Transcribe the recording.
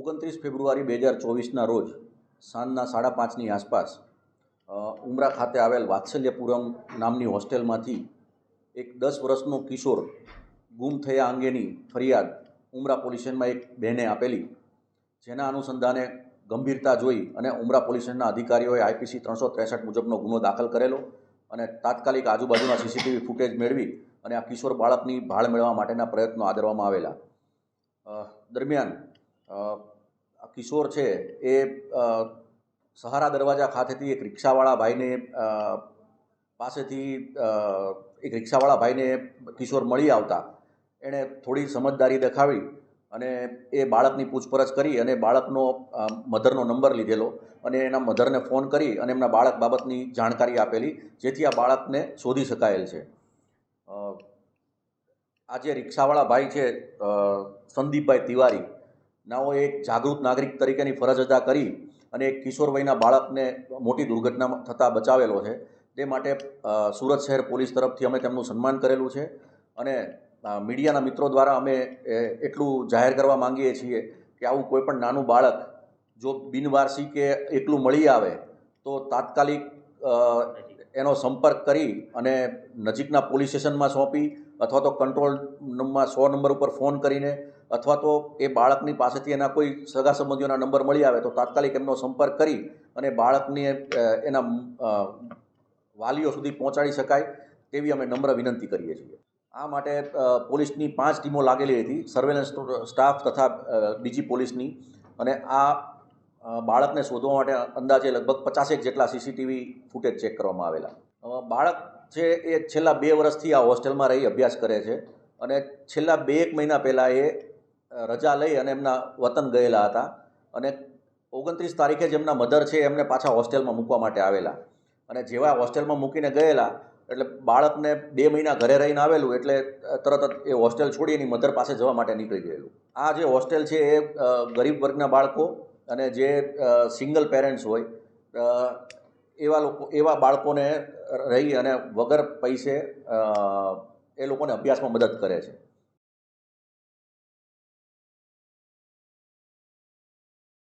ઓગણત્રીસ ફેબ્રુઆરી બે હજાર ચોવીસના રોજ સાંજના સાડા પાંચની આસપાસ ઉમરા ખાતે આવેલ વાત્સલ્યપુરમ નામની હોસ્ટેલમાંથી એક દસ વર્ષનો કિશોર ગુમ થયા અંગેની ફરિયાદ ઉમરા પોલીસમાં એક બહેને આપેલી, જેના અનુસંધાને ગંભીરતા જોઈ અને ઉમરા પોલીસના અધિકારીઓએ આઈપીસી ત્રણસો ત્રેસઠ મુજબનો ગુનો દાખલ કરેલો અને તાત્કાલિક આજુબાજુના સીસીટીવી ફૂટેજ મેળવી અને આ કિશોર બાળકની ભાળ મેળવવા માટેના પ્રયત્નો આદરવામાં આવેલા. દરમિયાન કિશોર છે એ સહારા દરવાજા ખાતેથી એક રિક્ષાવાળા ભાઈને પાસેથી એક રિક્ષાવાળા ભાઈને કિશોર મળી આવતા. એણે થોડી સમજદારી દેખાવી અને એ બાળકની પૂછપરછ કરી અને બાળકનો મધરનો નંબર લીધેલો અને એના મધરને ફોન કરી અને એમના બાળક બાબતની જાણકારી આપેલી, જેથી આ બાળકને શોધી શકાયેલ છે. આ જે રિક્ષાવાળા ભાઈ છે સંદીપભાઈ તિવારી નાઓ એક જાગૃત નાગરિક તરીકેની ફરજ અદા કરી અને એક કિશોર વયના બાળકને મોટી દુર્ઘટના થતાં બચાવેલો છે. તે માટે સુરત શહેર પોલીસ તરફથી અમે તેમનું સન્માન કરેલું છે અને મીડિયાના મિત્રો દ્વારા અમે એટલું જાહેર કરવા માંગીએ છીએ કે આવું કોઈપણ નાનું બાળક જો બિનવારસી કે એકલું મળી આવે તો તાત્કાલિક એનો સંપર્ક કરી અને નજીકના પોલીસ સ્ટેશનમાં સોંપી અથવા તો કંટ્રોલ રૂમમાં સો નંબર ઉપર ફોન કરીને અથવા તો એ બાળકની પાસેથી એના કોઈ સગા સંબંધીઓના નંબર મળી આવે તો તાત્કાલિક એમનો સંપર્ક કરી અને બાળકને એના વાલીઓ સુધી પહોંચાડી શકાય તેવી અમે નમ્ર વિનંતી કરીએ છીએ. આ માટે પોલીસની પાંચ ટીમો લાગેલી હતી સર્વેલન્સ સ્ટાફ તથા બીજી પોલીસની. અને આ બાળકને શોધવા માટે અંદાજે લગભગ પચાસેક જેટલા સીસીટીવી ફૂટેજ ચેક કરવામાં આવેલા. બાળક છે એ છેલ્લા બે વર્ષથી આ હોસ્ટેલમાં રહી, અભ્યાસ કરે છે. અને છેલ્લા બે એક મહિના પહેલાં એ રજા લઈ અને એમના વતન ગયેલા હતા. અને ઓગણત્રીસ તારીખે જ એમના મધર છે એમને પાછા હોસ્ટેલમાં મૂકવા માટે આવેલા. અને જેવા હોસ્ટેલમાં મૂકીને ગયેલા, એટલે બાળકને બે મહિના ઘરે રહીને આવેલું, એટલે તરત જ એ હોસ્ટેલ છોડી એની મધર પાસે જવા માટે નીકળી ગયેલું. આ જે હોસ્ટેલ છે એ ગરીબ વર્ગના બાળકો અને જે સિંગલ પેરેન્ટ્સ હોય એવા લોકો, એવા બાળકોને રહી અને વગર પૈસે એ લોકોને અભ્યાસમાં મદદ કરે છે.